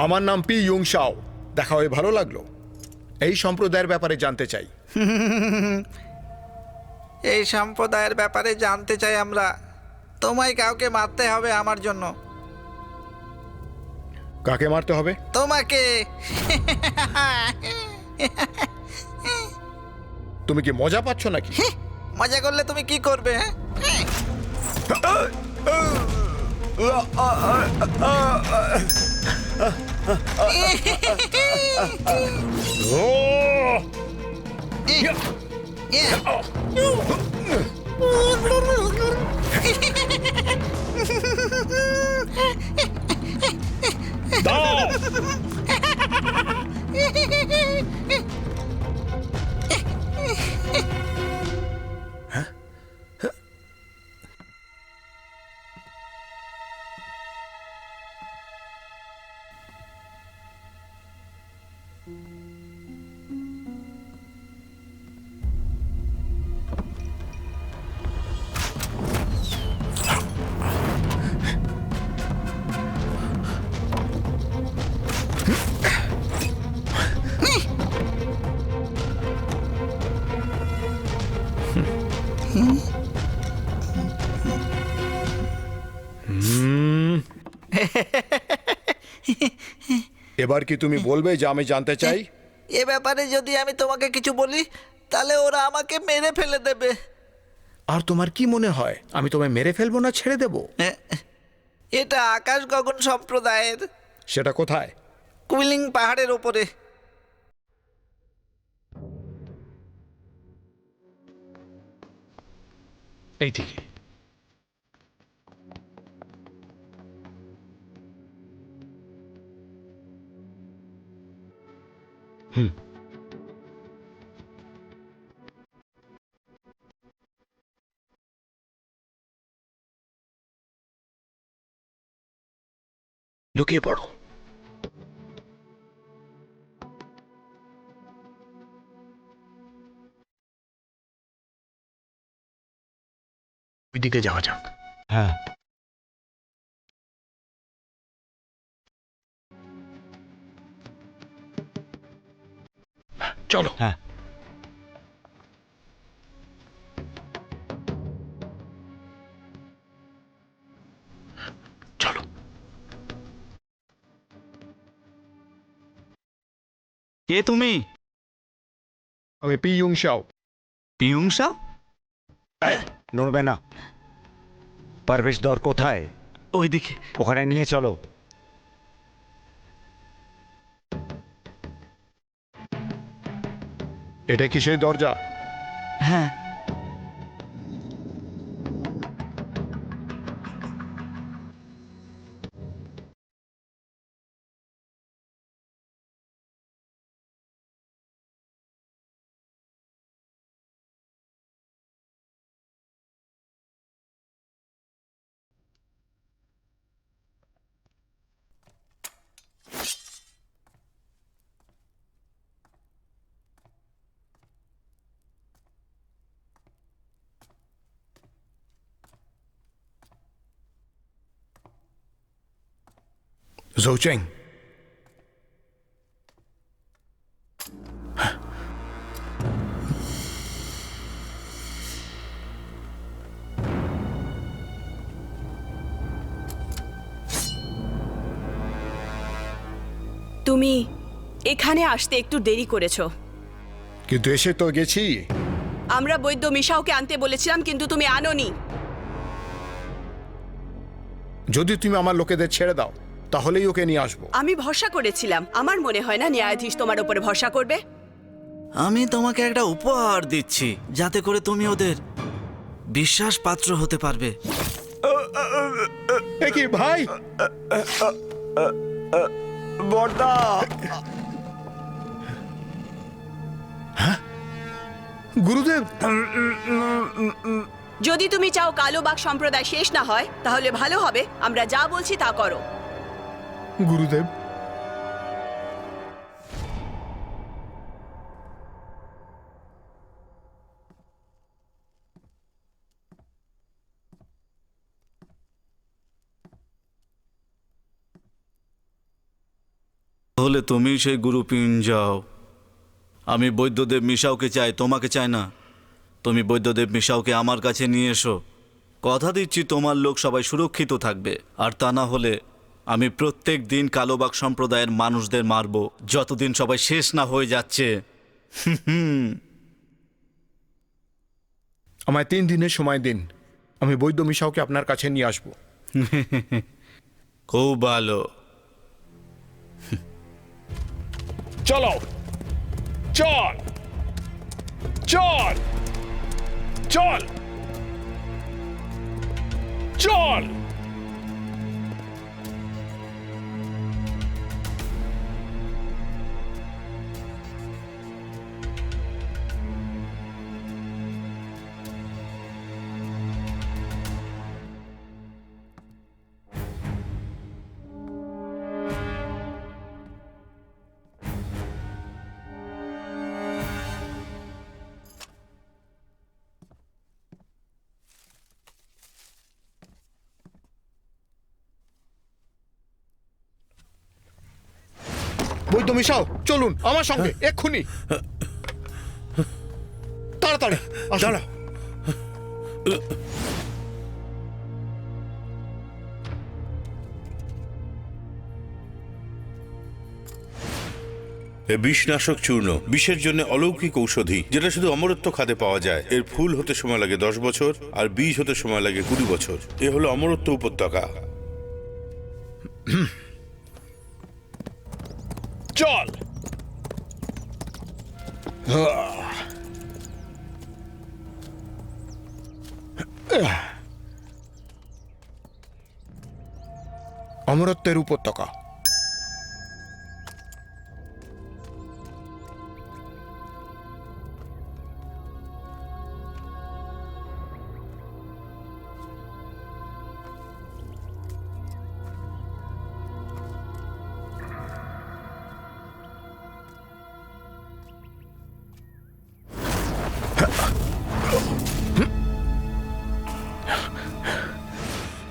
আমার নাম P Ewing শাও দেখা হয়ে ভালো লাগল এই সম্প্রদায়ের ব্যাপারে জানতে চাই এই সম্প্রদায়ের ব্যাপারে জানতে চাই আমরা তোমায় কাউকে মারতে হবে আমার জন্য কাকে মারতে হবে তোমাকে তুমি কি মজা পাচ্ছ নাকি মজা করলে তুমি কি করবে হ্যাঁ? ও দাও এবার কি তুমি বলবে যে আমি জানতে চাই? এ ব্যাপারে যদি আমি তোমাকে কিছু বলি তাহলে ওরা আমাকে মেরে ফেলে দেবে। আর তোমার কি মনে হয়? আমি তোমায় মেরে ফেলব না ছেড়ে দেব? এটা আকাশ গগন সম্প্রদায়ের। সেটা কোথায়? কুইলিং পাহাড়ের ওপরে। এই দিকে হুম লুকিয়ে পড়ো ওইদিকে যাওয়া যাক হ্যাঁ চলো হ্যাঁ চলো কে তুমি আমি পি ইউং শাও পিয়ুংসা নড়বে না। পারভেশ দর কোথায়? ওইদিকে। ওখানে নিয়ে চলো। এটা কি সেই দরজা? হ্যাঁ। জৌচেং তুমি এখানে আসতে একটু দেরি করেছ। কিন্তু এসে তো গেছি। আমরা বৈদ্য মিশাওকে আনতে বলেছিলাম কিন্তু তুমি আনোনি। যদি তুমি আমার লোকেদের ছেড়ে দাও। তাহলেই ওকে নিয়ে আসব। আমি ভরসা করেছিলাম। আমার মনে হয় না ন্যায়াধীশ তোমার উপরে ভরসা করবে। আমি তোমাকে একটা উপহার দিচ্ছি যাতে করে তুমি ওদের বিশ্বাস পাত্র হতে পারবে। কি ভাই? বর্দা। গুরুদেব! যদি তুমি চাও কালো বাঘ সম্প্রদায় শেষ না হয় তাহলে ভালো হবে। আমরা যা বলছি তা করো। গুরুদেব। হলে তুমি সেই গুরু যাও। আমি বৈদ্যদেব মিশাওকে চাই, তোমাকে চাই না। তুমি বৈদ্যদেব মিশাওকে আমার কাছে নিয়ে এসো। কথা দিচ্ছি, তোমার লোক সবাই সুরক্ষিত থাকবে। আর তা না হলে আমি প্রত্যেক দিন কালোবাগ সম্প্রদায়ের মানুষদের মারব। যতদিন সবাই শেষ না হয়ে যাচ্ছে। আমায় তিন দিনের সময় দিন। আমি বৈদ্য মিশাওকে আপনার কাছে নিয়ে আসব। খুব ভালো। চলো। চল। চল। চল। চল। বৈদ্য মিশাও। চলুন আমার সঙ্গে এক্ষুনি। তাড়াতাড়ি বিষনাশক চূর্ণ বিষের জন্য অলৌকিক ঔষধি যেটা শুধু অমরত্ব খাতে পাওয়া যায়। এর ফুল হতে সময় লাগে দশ বছর আর বীজ হতে সময় লাগে কুড়ি বছর। এ হলো অমরত্ব উপত্যকা। চল অমরত্বের উপত্যকা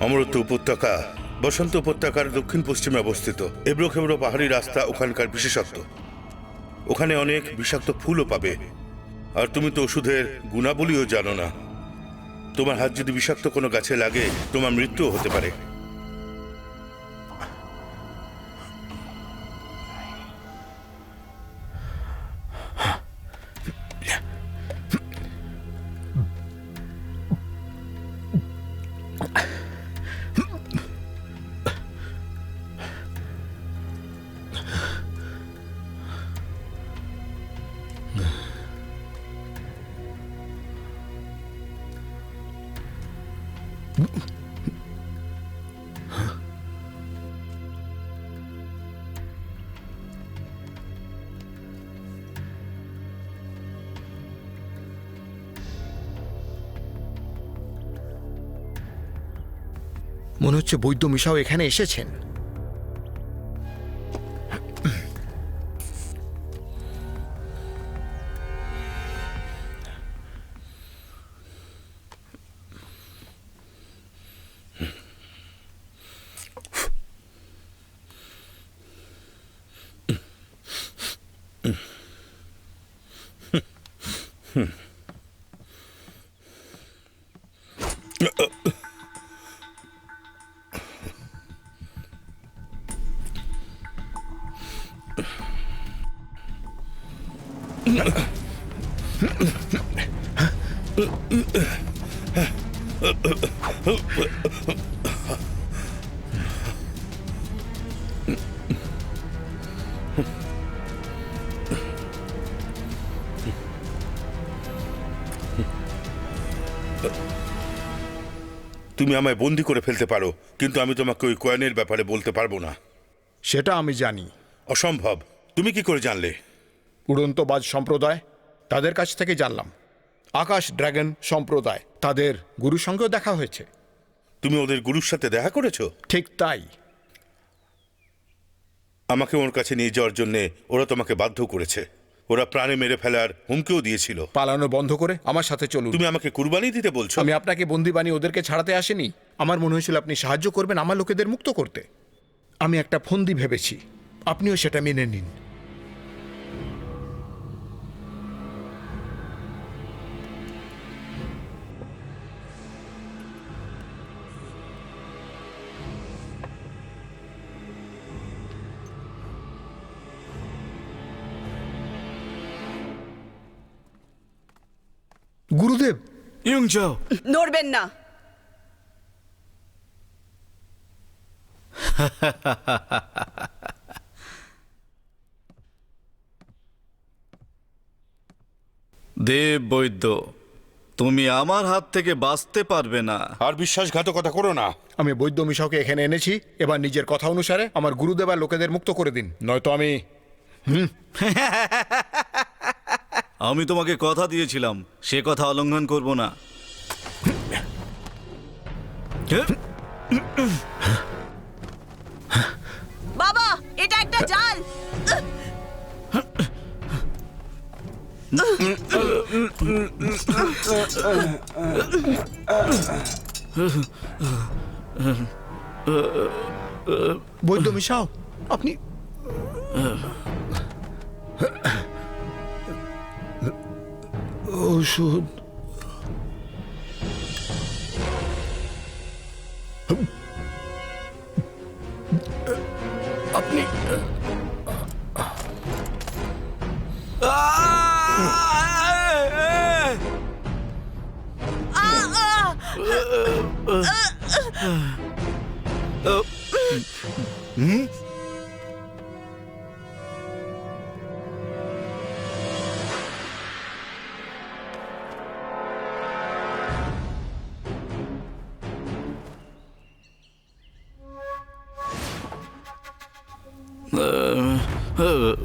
অমরত্ব উপত্যকা, বসন্ত উপত্যকার দক্ষিণ পশ্চিমে অবস্থিত। এবড়ো খেবড়ো পাহাড়ি রাস্তা ওখানকার বিশেষত্ব। ওখানে অনেক বিষাক্ত ফুলও পাবে। আর তুমি তো ওষুধের গুণাবলীও জানো না। তোমার হাত যদি বিষাক্ত কোনো গাছে লাগে, তোমার মৃত্যুও হতে পারে। মনে হচ্ছে বৈদ্য মিশাও এখানে এসেছেন। তুমি আমায় বন্দি করে ফেলতে পারো কিন্তু আমি তোমাকে ওই কয়েনের ব্যাপারে বলতে পারব না। সেটা আমি জানি। অসম্ভব। তুমি কি করে জানলে? উড়ন্তবাজ সম্প্রদায় তাদের কাছ থেকে জানলাম। আকাশ ড্রাগন সম্প্রদায় তাদের গুরুর সঙ্গেও দেখা হয়েছে। তুমি ওদের গুরুর সাথে দেখা করেছ? ঠিক তাই। আমাকে ওর কাছে নিয়ে যাওয়ার জন্য ওরা তোমাকে বাধ্য করেছে। ওরা প্রাণে মেরে ফেলার হুমকিও দিয়েছিল। পালানো বন্ধ করে আমার সাথে চলুন। তুমি আমাকে কুরবানি দিতে বলছো? আমি আপনাকে বন্দি বানিয়ে ওদেরকে ছাড়াতে আসিনি। আমার মনে হয়েছিল আপনি সাহায্য করবেন আমার লোকেদের মুক্ত করতে। আমি একটা ফন্দি ভেবেছি। আপনিও সেটা মেনে নিন। যাও নড়বেন না দেব বৈদ্য তুমি আমার হাত থেকে বাঁচতে পারবে না। আর বিশ্বাসঘাতকতা করো না। আমি বৈদ্য মিশাওকে এখানে এনেছি এবার নিজের কথা অনুসারে আমার গুরুদেব আর লোকেদের মুক্ত করে দিন। নয়তো আমি আমি তোমাকে কথা দিয়েছিলাম সে কথা অলঙ্ঘন করব না। বাবা এটা একটা জাল। বৈদ্য মিশাও আপনি ওষুধ Ah!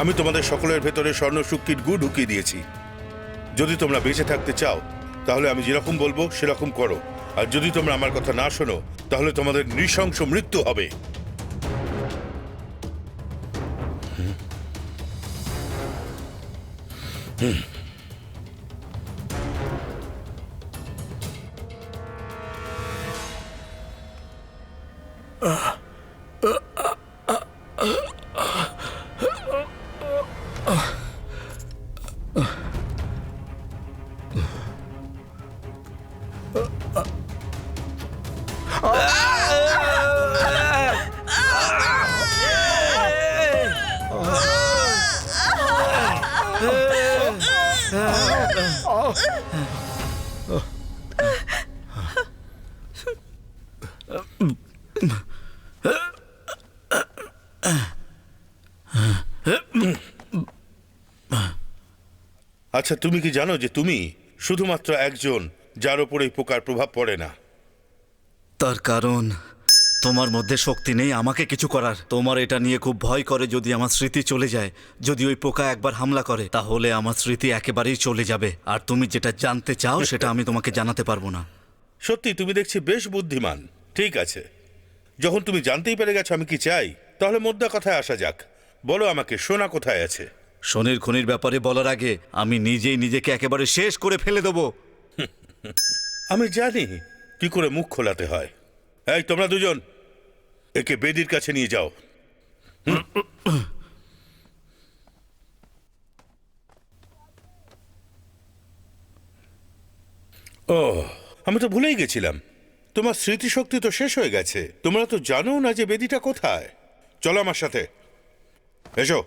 আমি তোমাদের সকলের ভেতরে স্বর্ণ শুক্তির গু ঢুকিয়ে দিয়েছি। যদি তোমরা বেঁচে থাকতে চাও, তাহলে আমি যেরকম বলব, সেরকম করো। আর যদি তোমরা আমার কথা না শোনো, তাহলে তোমাদের নৃশংস মৃত্যু হবে। আচ্ছা তুমি কি জানো যে তুমি শুধুমাত্র একজন যার ওপর এই পোকার প্রভাব পড়ে না। তার কারণ তোমার মধ্যে শক্তি নেই আমাকে কিছু করার। তোমার এটা নিয়ে খুব ভয় করে যদি আমার স্মৃতি চলে যায় যদি ওই পোকা একবার হামলা করে তাহলে আমার স্মৃতি একেবারেই চলে যাবে। আর তুমি যেটা জানতে চাও সেটা আমি তোমাকে জানাতে পারব না। সত্যি তুমি দেখছি বেশ বুদ্ধিমান। ঠিক আছে। যখন তুমি জানতেই পেরে গেছো আমি কি চাই তাহলে মোদ্দা কথায় আসা যাক। বলো আমাকে সোনা কোথায় আছে? শনির খনির ব্যাপারে বলার আগে আমি নিজেই নিজেকে একেবারে শেষ করে ফেলে দেবো। আমি জানি কি করে মুখ খোলাতে হয়। এই, তোমরা দুজন, একে বেদির কাছে নিয়ে যাও। ও, আমি তো ভুলেই গেছিলাম। তোমার স্মৃতিশক্তি তো শেষ হয়ে গেছে। তোমরা তো জানো না যে বেদিটা কোথায়। চলো আমার সাথে। এসো।